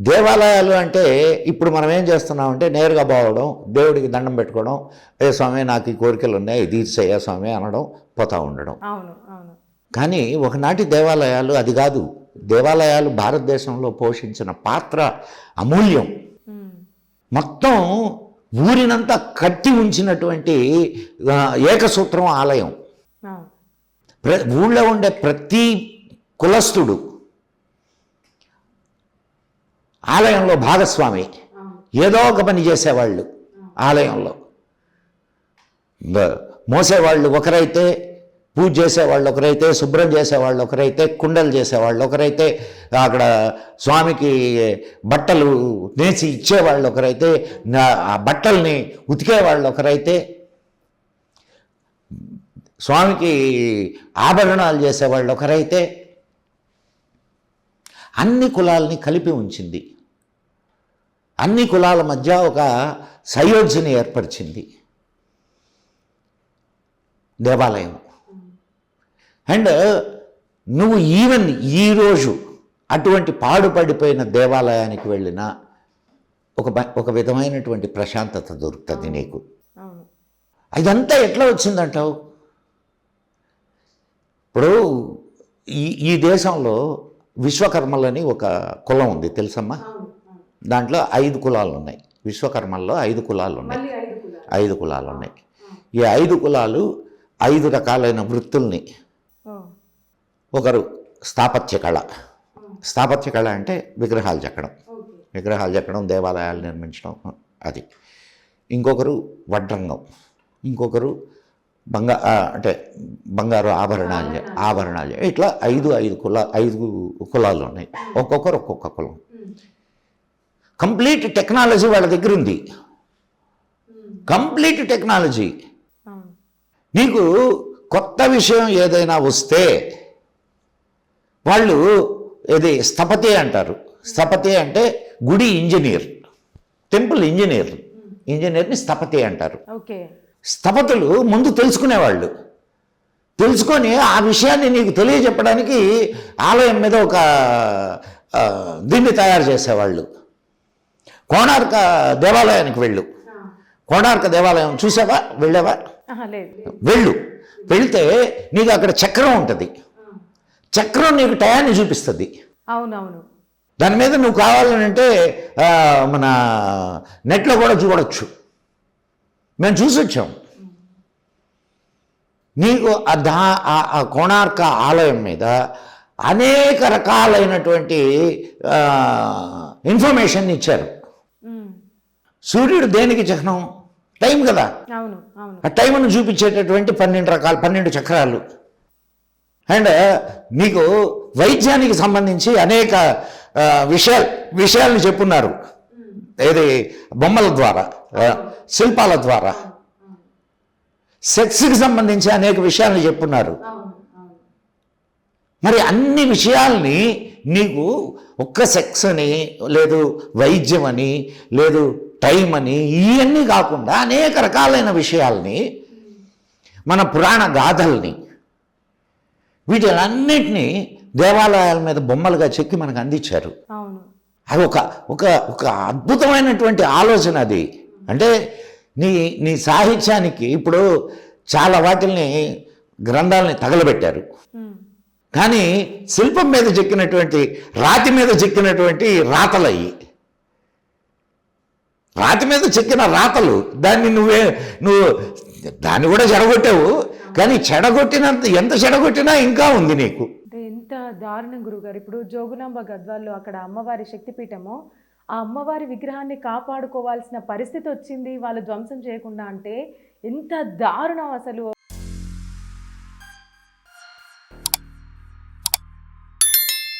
దేవాలయాలు అంటే ఇప్పుడు మనం ఏం చేస్తున్నామంటే నేరుగా పోవడం దేవుడికి దండం పెట్టుకోవడం ఏ స్వామి నాకు ఈ కోరికలు ఉన్నాయి తీర్చేయ స్వామి అనడం పోతా ఉండడం. అవును అవును. కానీ ఒకనాటి దేవాలయాలు అది కాదు. దేవాలయాలు భారతదేశంలో పోషించిన పాత్ర అమూల్యం. మొత్తం ఊరినంతా కట్టి ఉంచినటువంటి ఏకసూత్రం ఆలయం. ప్ర ఊళ్ళో ఉండే ప్రతి కులస్థుడు ఆలయంలో భాగస్వామి. ఏదో ఒక పని చేసేవాళ్ళు ఆలయంలో. మోసేవాళ్ళు ఒకరైతే పూజ చేసేవాళ్ళు ఒకరైతే శుభ్రం చేసేవాళ్ళు ఒకరైతే కుండలు చేసేవాళ్ళు ఒకరైతే అక్కడ స్వామికి బట్టలు నేసి ఇచ్చేవాళ్ళు ఒకరైతే ఆ బట్టల్ని ఉతికేవాళ్ళు ఒకరైతే స్వామికి ఆభరణాలు చేసేవాళ్ళు ఒకరైతే అన్ని కులాలని కలిపి ఉంచింది. అన్ని కులాల మధ్య ఒక సయోధ్యని ఏర్పరిచింది. దేవాలయం. అండ్ నువ్వు ఈవెన్ ఈరోజు అటువంటి పాడుపడిపోయిన దేవాలయానికి వెళ్ళినా ఒక ఒక విధమైనటువంటి ప్రశాంతత దొరుకుతుంది నీకు. ఇదంతా ఎట్లా వచ్చిందంటావు? ఇప్పుడు ఈ ఈ దేశంలో విశ్వకర్మలని ఒక కులం ఉంది తెలుసమ్మా? దాంట్లో ఐదు కులాలు ఉన్నాయి. విశ్వకర్మల్లో ఐదు కులాలు ఉన్నాయి. ఐదు కులాలు. ఉన్నాయి. ఈ ఐదు కులాలు ఐదు రకాలైన వృత్తుల్ని ఒకరు స్థాపత్య కళ. స్థాపత్య కళ అంటే విగ్రహాలు చెక్కడం విగ్రహాలు చెక్కడం దేవాలయాలు నిర్మించడం అది. ఇంకొకరు వడ్రంగం. ఇంకొకరు బంగా అంటే బంగారు ఆభరణాలు. ఆభరణాలు ఇట్లా ఐదు ఐదు కుల ఐదు కులాలు ఉన్నాయి. ఒక్కొక్కరు ఒక్కొక్క కులం. కంప్లీట్ టెక్నాలజీ వాళ్ళ దగ్గర ఉంది కంప్లీట్ టెక్నాలజీ. నీకు కొత్త విషయం ఏదైనా వస్తే వాళ్ళు ఇది స్థపతి అంటారు. స్థపతి అంటే గుడి ఇంజనీర్ టెంపుల్ ఇంజనీర్. ఇంజనీర్ని స్థపతి అంటారు. ఓకే. స్థపతులు ముందు తెలుసుకునేవాళ్ళు. తెలుసుకొని ఆ విషయాన్ని నీకు తెలియజెప్పడానికి ఆలయం మీద ఒక దీన్ని తయారు చేసేవాళ్ళు. కోణార్క దేవాలయానికి వెళ్ళు. కోణార్క దేవాలయం చూసావా? వెళ్ళావా. వెళ్ళు. వెళ్తే నీకు అక్కడ చక్రం ఉంటుంది. చక్రం నీకు టయాన్ని చూపిస్తుంది. అవునవును. దాని మీద నువ్వు కావాలనంటే ఆ, మన నెట్లో కూడా చూడొచ్చు. మేము చూసి వచ్చాం. నీకు ఆ దా ఆ- కోణార్క ఆలయం మీద అనేక రకాలైనటువంటి ఇన్ఫర్మేషన్ ఇచ్చారు. సూర్యుడు దేనికి చిహ్నం టైం కదా? ఆ టైంను చూపించేటటువంటి పన్నెండు రకాల పన్నెండు చక్రాలు. అండ్ మీకు వైద్యానికి సంబంధించి అనేక విషయాలు విషయాలను చెప్పున్నారు. ఏది? బొమ్మల ద్వారా శిల్పాల ద్వారా. సెక్స్కి సంబంధించి అనేక విషయాలను చెప్పున్నారు. మరి అన్ని విషయాల్ని నీకు ఒక్క సెక్స్ అని లేదు వైద్యం అని లేదు టైం అని ఇవన్నీ కాకుండా అనేక రకాలైన విషయాల్ని మన పురాణ గాథల్ని వీటిలన్నిటినీ దేవాలయాల మీద బొమ్మలుగా చెక్కి మనకు అందించారు. అది ఒక ఒక ఒక అద్భుతమైనటువంటి ఆలోచన అది. అంటే నీ నీ సాహిత్యానికి ఇప్పుడు చాలా వాటిల్ని గ్రంథాలని తగలబెట్టారు. కానీ శిల్పం మీద చెక్కినటువంటి రాతి మీద చెక్కినటువంటి రాతలయ్యి. రాతి మీద చెక్కిన రాతలు దాన్ని నువ్వే నువ్వు దాన్ని కూడా చెడగొట్టావు. కానీ చెడగొట్టినంత ఎంత చెడగొట్టినా ఇంకా ఉంది నీకు. ఎంత దారుణం గురుగారు. ఇప్పుడు జోగులాంబ గద్వాల్లో అక్కడ అమ్మవారి శక్తిపీఠము ఆ అమ్మవారి విగ్రహాన్ని కాపాడుకోవాల్సిన పరిస్థితి వచ్చింది. వాళ్ళు ధ్వంసం చేయకుండా అంటే ఎంత దారుణం అసలు.